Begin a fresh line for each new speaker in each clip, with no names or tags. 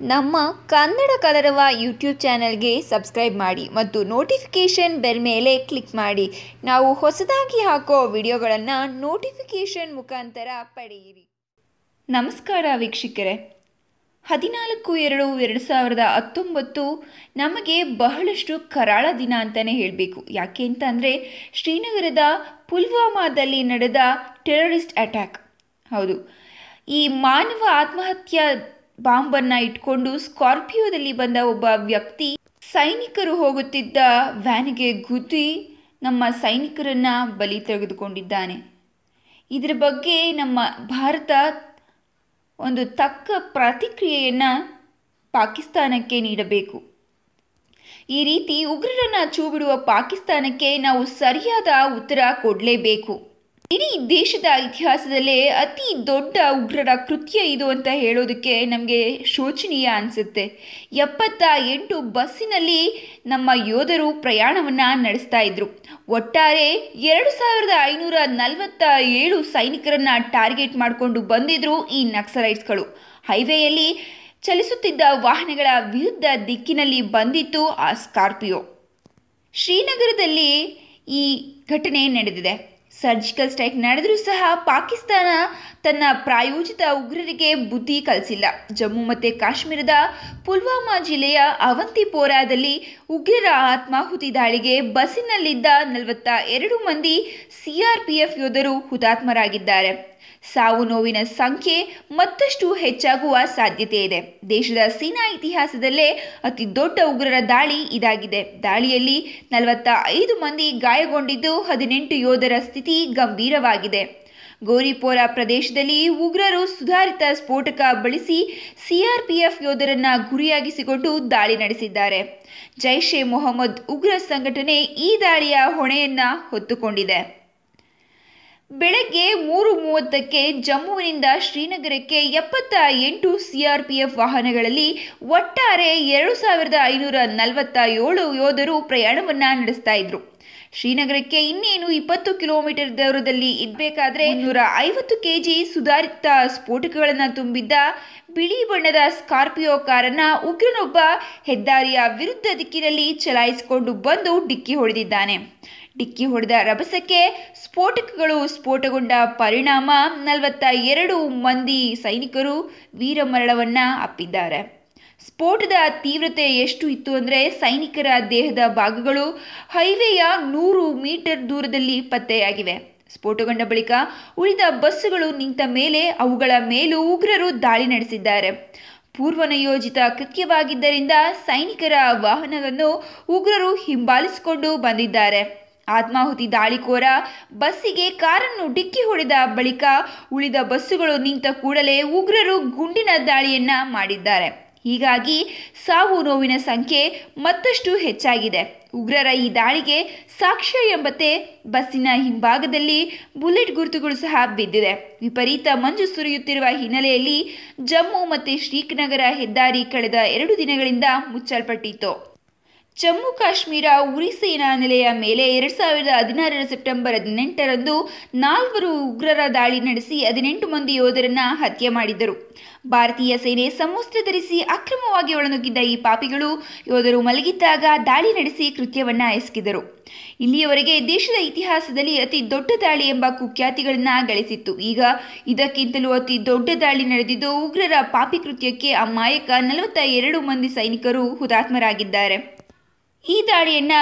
ನಮ್ಮ ಕನ್ನಡ ಕಲರವ ಯೂಟ್ಯೂಬ್ ಚಾನಲ್ಗೆ ಸಬ್ಸ್ಕ್ರೈಬ್ ಮಾಡಿ ಮತ್ತು ನೋಟಿಫಿಕೇಷನ್ ಬೆಲ್ ಮೇಲೆ ಕ್ಲಿಕ್ ಮಾಡಿ. ನಾವು ಹೊಸದಾಗಿ ಹಾಕೋ ವಿಡಿಯೋಗಳನ್ನು ನೋಟಿಫಿಕೇಷನ್ ಮುಖಾಂತರ ಪಡೆಯಿರಿ. ನಮಸ್ಕಾರ ವೀಕ್ಷಕರೇ. ಹದಿನಾಲ್ಕು ಎರಡು ಎರಡು ಸಾವಿರದ ಹತ್ತೊಂಬತ್ತು ನಮಗೆ ಬಹಳಷ್ಟು ಕರಾಳ ದಿನ ಅಂತಲೇ ಹೇಳಬೇಕು. ಯಾಕೆ ಅಂತಂದರೆ ಶ್ರೀನಗರದ ಪುಲ್ವಾಮಾದಲ್ಲಿ ನಡೆದ ಟೆರರಿಸ್ಟ್ ಅಟ್ಯಾಕ್ ಹೌದು. ಈ ಮಾನವ ಆತ್ಮಹತ್ಯಾ ಬಾಂಬನ್ನು ಇಟ್ಕೊಂಡು ಸ್ಕಾರ್ಪಿಯೋದಲ್ಲಿ ಬಂದ ಒಬ್ಬ ವ್ಯಕ್ತಿ ಸೈನಿಕರು ಹೋಗುತ್ತಿದ್ದ ವ್ಯಾನಿಗೆ ಗುದ್ದಿ ನಮ್ಮ ಸೈನಿಕರನ್ನ ಬಲಿ ತೆಗೆದುಕೊಂಡಿದ್ದಾನೆ. ಇದರ ಬಗ್ಗೆ ನಮ್ಮ ಭಾರತ ಒಂದು ತಕ್ಕ ಪ್ರತಿಕ್ರಿಯೆಯನ್ನು ಪಾಕಿಸ್ತಾನಕ್ಕೆ ನೀಡಬೇಕು. ಈ ರೀತಿ ಉಗ್ರರನ್ನು ಚೂಬಿಡುವ ಪಾಕಿಸ್ತಾನಕ್ಕೆ ನಾವು ಸರಿಯಾದ ಉತ್ತರ ಕೊಡಲೇಬೇಕು. ಇಡೀ ದೇಶದ ಇತಿಹಾಸದಲ್ಲೇ ಅತಿ ದೊಡ್ಡ ಉಗ್ರರ ಕೃತ್ಯ ಇದು ಅಂತ ಹೇಳೋದಕ್ಕೆ ನಮಗೆ ಶೋಚನೀಯ ಅನಿಸುತ್ತೆ. ಎಪ್ಪತ್ತ ಎಂಟು ಬಸ್ಸಿನಲ್ಲಿ ನಮ್ಮ ಯೋಧರು ಪ್ರಯಾಣವನ್ನು ನಡೆಸ್ತಾ ಇದ್ರು. ಒಟ್ಟಾರೆ ಎರಡು ಸಾವಿರದ ಐನೂರ ನಲವತ್ತ ಏಳು ಸೈನಿಕರನ್ನ ಟಾರ್ಗೆಟ್ ಮಾಡಿಕೊಂಡು ಬಂದಿದ್ರು ಈ ನಕ್ಸಲೈಟ್ಸ್ಗಳು. ಹೈವೇಯಲ್ಲಿ ಚಲಿಸುತ್ತಿದ್ದ ವಾಹನಗಳ ವಿರುದ್ಧ ದಿಕ್ಕಿನಲ್ಲಿ ಬಂದಿತ್ತು ಆ ಸ್ಕಾರ್ಪಿಯೋ. ಶ್ರೀನಗರದಲ್ಲಿ ಈ ಘಟನೆ ನಡೆದಿದೆ. ಸರ್ಜಿಕಲ್ ಸ್ಟ್ರೈಕ್ ನಡೆದರೂ ಸಹ ಪಾಕಿಸ್ತಾನ ತನ್ನ ಪ್ರಾಯೋಜಿತ ಉಗ್ರರಿಗೆ ಬುದ್ಧಿ ಕಲಿಸಿಲ್ಲ. ಜಮ್ಮು ಮತ್ತು ಕಾಶ್ಮೀರದ ಪುಲ್ವಾಮಾ ಜಿಲ್ಲೆಯ ಅವಂತಿಪೋರಾದಲ್ಲಿ ಉಗ್ರರ ಆತ್ಮಾಹುತಿ ದಾಳಿಗೆ ಬಸ್ಸಿನಲ್ಲಿದ್ದ ನಲವತ್ತ ಎರಡು ಮಂದಿ ಸಿಆರ್ಪಿಎಫ್ ಯೋಧರು ಹುತಾತ್ಮರಾಗಿದ್ದಾರೆ. ಸಾವು ನೋವಿನ ಸಂಖ್ಯೆ ಮತ್ತಷ್ಟು ಹೆಚ್ಚಾಗುವ ಸಾಧ್ಯತೆ ಇದೆ. ದೇಶದ ಸೇನಾ ಇತಿಹಾಸದಲ್ಲೇ ಅತಿ ದೊಡ್ಡ ಉಗ್ರರ ದಾಳಿ ಇದಾಗಿದೆ. ದಾಳಿಯಲ್ಲಿ ನಲವತ್ತ ಐದು ಮಂದಿ ಗಾಯಗೊಂಡಿದ್ದು ಹದಿನೆಂಟು ಯೋಧರ ಸ್ಥಿತಿ ಗಂಭೀರವಾಗಿದೆ. ಗೋರಿಪೋರಾ ಪ್ರದೇಶದಲ್ಲಿ ಉಗ್ರರು ಸುಧಾರಿತ ಸ್ಫೋಟಕ ಬಳಸಿ ಸಿಆರ್ಪಿಎಫ್ ಯೋಧರನ್ನ ಗುರಿಯಾಗಿಸಿಕೊಂಡು ದಾಳಿ ನಡೆಸಿದ್ದಾರೆ. ಜೈಷ್ ಎ ಮೊಹಮ್ಮದ್ ಉಗ್ರ ಸಂಘಟನೆ ಈ ದಾಳಿಯ ಹೊಣೆಯನ್ನ ಹೊತ್ತುಕೊಂಡಿದೆ. ಬೆಳಗ್ಗೆ ಮೂರು ಮೂವತ್ತಕ್ಕೆ ಜಮ್ಮುವಿನಿಂದ ಶ್ರೀನಗರಕ್ಕೆ ಎಪ್ಪತ್ತ ಎಂಟು ಸಿಆರ್ಪಿಎಫ್ ವಾಹನಗಳಲ್ಲಿ ಒಟ್ಟಾರೆ ಎರಡು ಸಾವಿರದ ಐನೂರ ನಲವತ್ತ ಏಳು ಯೋಧರು ಪ್ರಯಾಣವನ್ನ ನಡೆಸ್ತಾ ಇದ್ರು. ಶ್ರೀನಗರಕ್ಕೆ ಇನ್ನೇನು ಇಪ್ಪತ್ತು ಕಿಲೋಮೀಟರ್ ದೂರದಲ್ಲಿ ಇದ್ಬೇಕಾದ್ರೆ ನೂರ ಐವತ್ತು ಕೆಜಿ ಸುಧಾರಿತ ಸ್ಫೋಟಕಗಳನ್ನು ತುಂಬಿದ್ದ ಬಿಳಿ ಬಣ್ಣದ ಸ್ಕಾರ್ಪಿಯೋ ಕಾರನ್ನ ಉಗ್ರನೊಬ್ಬ ಹೆದ್ದಾರಿಯ ವಿರುದ್ಧ ದಿಕ್ಕಿನಲ್ಲಿ ಚಲಾಯಿಸಿಕೊಂಡು ಬಂದು ಡಿಕ್ಕಿ ಹೊಡೆದಿದ್ದಾನೆ. ಡಿಕ್ಕಿ ಹೊಡೆದ ರಭಸಕ್ಕೆ ಸ್ಫೋಟಕಗಳು ಸ್ಫೋಟಗೊಂಡ ಪರಿಣಾಮ ನಲವತ್ತ ಎರಡು ಮಂದಿ ಸೈನಿಕರು ವೀರಮರಣವನ್ನ ಅಪ್ಪಿದ್ದಾರೆ. ಸ್ಫೋಟದ ತೀವ್ರತೆ ಎಷ್ಟು ಇತ್ತು ಅಂದರೆ ಸೈನಿಕರ ದೇಹದ ಭಾಗಗಳು ಹೈವೇಯ ನೂರು ಮೀಟರ್ ದೂರದಲ್ಲಿ ಪತ್ತೆಯಾಗಿವೆ. ಸ್ಫೋಟಗೊಂಡ ಬಳಿಕ ಉಳಿದ ಬಸ್ಸುಗಳು ನಿಂತ ಮೇಲೆ ಅವುಗಳ ಮೇಲೂ ಉಗ್ರರು ದಾಳಿ ನಡೆಸಿದ್ದಾರೆ. ಪೂರ್ವನಿಯೋಜಿತ ಕೃತ್ಯವಾಗಿದ್ದರಿಂದ ಸೈನಿಕರ ವಾಹನವನ್ನು ಉಗ್ರರು ಹಿಂಬಾಲಿಸಿಕೊಂಡು ಬಂದಿದ್ದಾರೆ. ಆತ್ಮಾಹುತಿ ದಾಳಿಕೋರ ಬಸ್ಸಿಗೆ ಕಾರನ್ನು ಡಿಕ್ಕಿ ಹೊಡೆದ ಬಳಿಕ ಉಳಿದ ಬಸ್ಸುಗಳು ನಿಂತ ಕೂಡಲೇ ಉಗ್ರರು ಗುಂಡಿನ ದಾಳಿಯನ್ನ ಮಾಡಿದ್ದಾರೆ. ಹೀಗಾಗಿ ಸಾವು ನೋವಿನ ಸಂಖ್ಯೆ ಮತ್ತಷ್ಟು ಹೆಚ್ಚಾಗಿದೆ. ಉಗ್ರರ ಈ ದಾಳಿಗೆ ಸಾಕ್ಷ್ಯ ಎಂಬಂತೆ ಬಸ್ಸಿನ ಹಿಂಭಾಗದಲ್ಲಿ ಬುಲೆಟ್ ಗುರುತುಗಳು ಸಹ ಬಿದ್ದಿದೆ. ವಿಪರೀತ ಮಂಜು ಸುರಿಯುತ್ತಿರುವ ಹಿನ್ನೆಲೆಯಲ್ಲಿ ಜಮ್ಮು ಮತ್ತು ಶ್ರೀನಗರ ಹೆದ್ದಾರಿ ಕಳೆದ ಎರಡು ದಿನಗಳಿಂದ ಮುಚ್ಚಲ್ಪಟ್ಟಿತ್ತು. ಜಮ್ಮು ಕಾಶ್ಮೀರ ಉರಿ ಸೇನಾ ನೆಲೆಯ ಮೇಲೆ ಎರಡು ಸಾವಿರದ ಹದಿನಾರರ ಸೆಪ್ಟೆಂಬರ್ ಹದಿನೆಂಟರಂದು ನಾಲ್ವರು ಉಗ್ರರ ದಾಳಿ ನಡೆಸಿ ಹದಿನೆಂಟು ಮಂದಿ ಯೋಧರನ್ನ ಹತ್ಯೆ ಮಾಡಿದ್ದರು. ಭಾರತೀಯ ಸೇನೆ ಸಮವಸ್ತ್ರ ಧರಿಸಿ ಅಕ್ರಮವಾಗಿ ಒಳನುಗ್ಗಿದ್ದ ಈ ಪಾಪಿಗಳು ಯೋಧರು ಮಲಗಿದ್ದಾಗ ದಾಳಿ ನಡೆಸಿ ಕೃತ್ಯವನ್ನ ಎಸಗಿದರು. ಇಲ್ಲಿಯವರೆಗೆ ದೇಶದ ಇತಿಹಾಸದಲ್ಲಿ ಅತಿ ದೊಡ್ಡ ದಾಳಿ ಎಂಬ ಕುಖ್ಯಾತಿಗಳನ್ನ ಗಳಿಸಿತ್ತು. ಈಗ ಇದಕ್ಕಿಂತಲೂ ಅತಿ ದೊಡ್ಡ ದಾಳಿ ನಡೆದಿದ್ದು ಉಗ್ರರ ಪಾಪಿ ಕೃತ್ಯಕ್ಕೆ ಅಮಾಯಕ ನಲವತ್ತ ಎರಡು ಮಂದಿ ಸೈನಿಕರು ಹುತಾತ್ಮರಾಗಿದ್ದಾರೆ. ಈ ದಾಳಿಯನ್ನ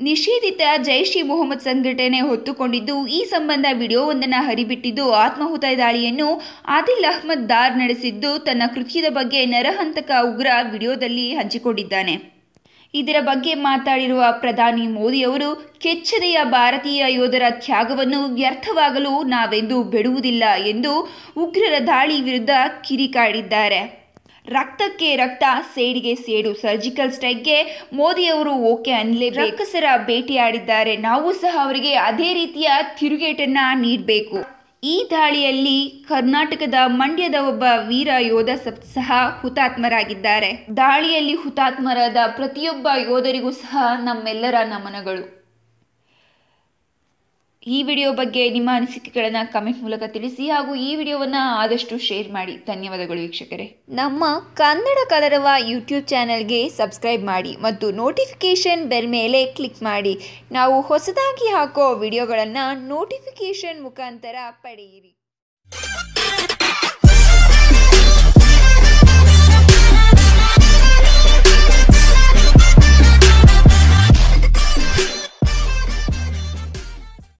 ನಿಷೇಧಿತ ಜೈಷ್ ಇ ಮೊಹಮ್ಮದ್ ಸಂಘಟನೆ ಹೊತ್ತುಕೊಂಡಿದ್ದು, ಈ ಸಂಬಂಧ ವಿಡಿಯೋವೊಂದನ್ನು ಹರಿಬಿಟ್ಟಿದ್ದು, ಆತ್ಮಾಹುತ ದಾಳಿಯನ್ನು ಆದಿಲ್ ಅಹ್ಮದ್ ದಾರ್ ನಡೆಸಿದ್ದು, ತನ್ನ ಕೃತ್ಯದ ಬಗ್ಗೆ ನರಹಂತಕ ಉಗ್ರ ವಿಡಿಯೋದಲ್ಲಿ ಹಂಚಿಕೊಂಡಿದ್ದಾನೆ. ಇದರ ಬಗ್ಗೆ ಮಾತಾಡಿರುವ ಪ್ರಧಾನಿ ಮೋದಿಯವರು ಕೆಚ್ಚದೆಯ ಭಾರತೀಯ ಯೋಧರ ತ್ಯಾಗವನ್ನು ವ್ಯರ್ಥವಾಗಲು ನಾವೆಂದೂ ಬಿಡುವುದಿಲ್ಲ ಎಂದು ಉಗ್ರರ ದಾಳಿ ವಿರುದ್ಧ ಕಿರಿಕಾಡಿದ್ದಾರೆ. ರಕ್ತಕ್ಕೆ ರಕ್ತ ಸೇಡಿಗೆ ಸೇಡು. ಸರ್ಜಿಕಲ್ ಸ್ಟ್ರೈಕ್ಗೆ ಮೋದಿಯವರು ಓಕೆ ಅನ್ಲೇ ರಕ್ಕಸರ ಭೇಟಿಯಾಡಿದ್ದಾರೆ. ನಾವು ಸಹ ಅವರಿಗೆ ಅದೇ ರೀತಿಯ ತಿರುಗೇಟನ್ನ ನೀಡಬೇಕು. ಈ ದಾಳಿಯಲ್ಲಿ ಕರ್ನಾಟಕದ ಮಂಡ್ಯದ ಒಬ್ಬ ವೀರ ಯೋಧ ಸಹ ಹುತಾತ್ಮರಾಗಿದ್ದಾರೆ. ದಾಳಿಯಲ್ಲಿ ಹುತಾತ್ಮರಾದ ಪ್ರತಿಯೊಬ್ಬ ಯೋಧರಿಗೂ ಸಹ ನಮ್ಮೆಲ್ಲರ ನಮನಗಳು. ಈ ವಿಡಿಯೋ ಬಗ್ಗೆ ನಿಮ್ಮ ಅನಿಸಿಕೆಗಳನ್ನು ಕಮೆಂಟ್ ಮೂಲಕ ತಿಳಿಸಿ ಹಾಗೂ ಈ ವಿಡಿಯೋವನ್ನು ಆದಷ್ಟು ಶೇರ್ ಮಾಡಿ. ಧನ್ಯವಾದಗಳು ವೀಕ್ಷಕರೇ. ನಮ್ಮ ಕನ್ನಡ ಕಲರವ ಯೂಟ್ಯೂಬ್ ಚಾನಲ್ಗೆ ಸಬ್ಸ್ಕ್ರೈಬ್ ಮಾಡಿ ಮತ್ತು ನೋಟಿಫಿಕೇಷನ್ ಬೆಲ್ ಮೇಲೆ ಕ್ಲಿಕ್ ಮಾಡಿ. ನಾವು ಹೊಸದಾಗಿ ಹಾಕೋ ವಿಡಿಯೋಗಳನ್ನು ನೋಟಿಫಿಕೇಷನ್ ಮುಖಾಂತರ ಪಡೆಯಿರಿ.